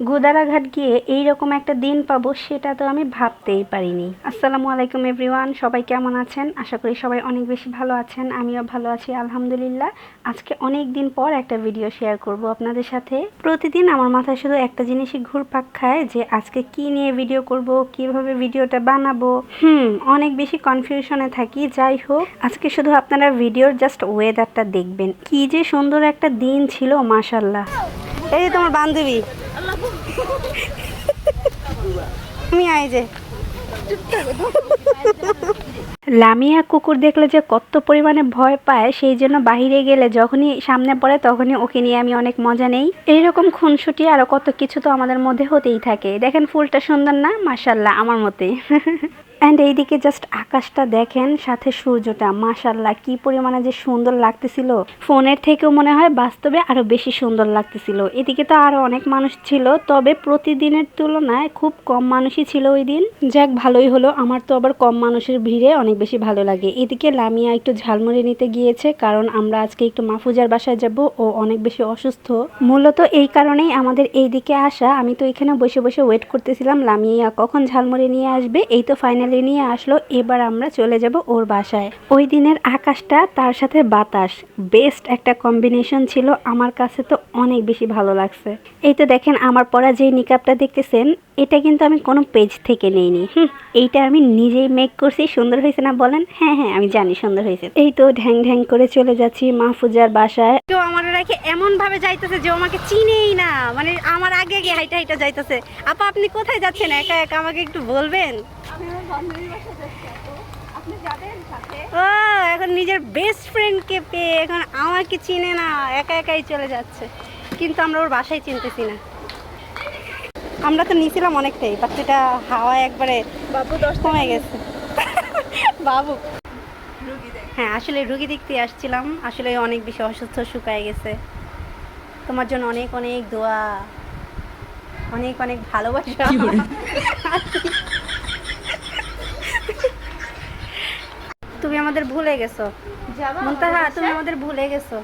গুদারাঘাট গিয়ে এই রকম একটা দিন পাবো, সেটা তো আমি ভাবতেই পারিনি। আসসালামু আলাইকুম এভরিওয়ান, সবাই কেমন আছেন? আশা করি সবাই অনেক বেশি ভালো আছেন, আমিও ভালো আছি, আলহামদুলিল্লাহ। আজকে অনেক দিন পর একটা ভিডিও শেয়ার করব আপনাদের সাথে। প্রতিদিন আমার মাথায় শুধু একটা জিনিসই ঘুরপাক খায়, যে আজকে কি নিয়ে ভিডিও করব, কীভাবে ভিডিওটা বানাবো। হুম, অনেক বেশি কনফিউশনে থাকি, যাই হোক, আজকে শুধু আপনারা ভিডিওর জাস্ট ওয়েদারটা দেখবেন। কি যে সুন্দর একটা দিন ছিল মাশাল্লাহ এই তোমার বান্ধবী। লামিয়া কুকুর দেখলে যে কত পরিমাণে ভয় পায়, সেই জন্য বাহিরে গেলে যখনই সামনে পড়ে তখনই ওকে নিয়ে আমি অনেক মজা নেই। এইরকম খুনসুটি আরও কত কিছু তো আমাদের মধ্যে হতেই থাকে। দেখেন ফুলটা সুন্দর না? মাসাল্লাহ আমার মতে। অ্যান্ড এইদিকে জাস্ট আকাশটা দেখেন, সাথে সূর্যটা। মাশাল্লাহ কি পরিমাণে যে সুন্দর লাগতেছিল। ফোনের থেকেও মনে হয় বাস্তবে আরও বেশি সুন্দর লাগতেছিল। এদিকে তো আরও অনেক মানুষ ছিল, তবে প্রতিদিনের তুলনায় খুব কম মানুষই ছিল ওই দিন। যাক, ভালোই হলো। আমার তো আবার কম মানুষের ভিড়ে অনেক বেশি ভালো লাগে। এদিকে লামিয়া একটু ঝালমুড়ি নিতে গিয়েছে, কারণ আমরা আজকে একটু মাহফুজার বাসায় যাব। ও অনেক বেশি অসুস্থ। মূলত এই কারণেই আমাদের এই দিকে আসা। আমি তো এখানে বসে বসে ওয়েট করতেছিলাম, লামিয়া কখন ঝালমুড়ি নিয়ে আসবে? এই তো ফাইনালি নিয়ে আসলো, এবার আমরা চলে যাব ওর বাসায়। ওই দিনের আকাশটা, তার সাথে বাতাস। বেস্ট একটা কম্বিনেশন ছিল, আমার কাছে তো অনেক বেশি ভালো লাগছে। এই তো দেখেন, আমার পরা যে নিকাপটা দেখতেছেন, এটা কিন্তু আমি কোনো পেজ থেকে নেইনি। হুম, এইটা আমি নিজেই মেক করছি, সুন্দর হয়েছে না বলেন? হ্যাঁ হ্যাঁ আমি জানি সুন্দর হয়েছে। এই তো ঢ্যাং ঢ্যাং করে চলে যাচ্ছি মাহফুজার বাসায়। কেউ আমার রেখে এমন ভাবে যাইতেছে যে আমাকে চিনেই না। মানে আমার আগে আগে হাইটা হাইটা যাইতেছে। আপা, আপনি কোথায় যাচ্ছেন? একা একা আমাকে একটু বলবেন? ও এখন নিজের বেস্ট ফ্রেন্ডকে পেয়ে এখন আমাকে চিনে না একা একাই চলে যাচ্ছে। কিন্তু আমরা ওর বাসায় চিনতেছি না। আমরা তো নিয়েছিলাম অনেকটাই বাচ্চাটা হাওয়া একবারে বাবু দশ কমে গেছে। বাবু। হ্যাঁ আসলে রুগী দেখতে আসছিলাম। আসলে অনেক বেশি অসুস্থ শুকায় গেছে। তোমার জন্য অনেক অনেক দোয়া। অনেক অনেক ভালোবাসা। তুমি আমাদের ভুলে গেছো। মুনতাহা তুমি আমাদের ভুলে গেছো।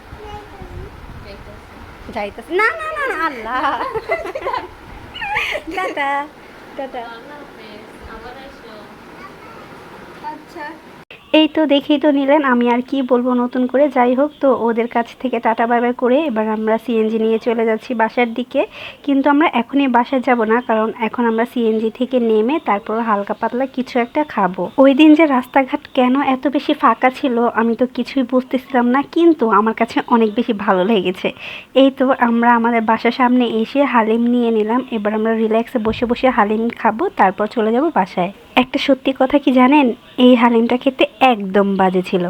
যাইতেছে। না না না না, আল্লাহ। Tata tata. আচ্ছা। এই তো দেখেই তো নিলেন, আমি আর কি বলব নতুন করে। যাই হোক, তো ওদের কাছ থেকে টাটা বাই করে এবার আমরা সিএনজি নিয়ে চলে যাচ্ছি বাসার দিকে। কিন্তু আমরা এখনই বাসায় যাব না, কারণ এখন আমরা সিএনজি থেকে নেমে তারপর হালকা পাতলা কিছু একটা খাব। ওই দিন যে রাস্তাঘাট কেন এত বেশি ফাঁকা ছিল, আমি তো কিছুই বুঝতেছিলাম না, কিন্তু আমার কাছে অনেক বেশি ভালো লেগেছে। এই তো আমরা আমাদের বাসার সামনে এসে হালিম নিয়ে নিলাম, এবার আমরা রিল্যাক্সে বসে বসে হালিম খাব, তারপর চলে যাব বাসায়। একটা সত্যি কথা কি জানেন? এই হালিমটা খেতে একদম বাজে ছিল।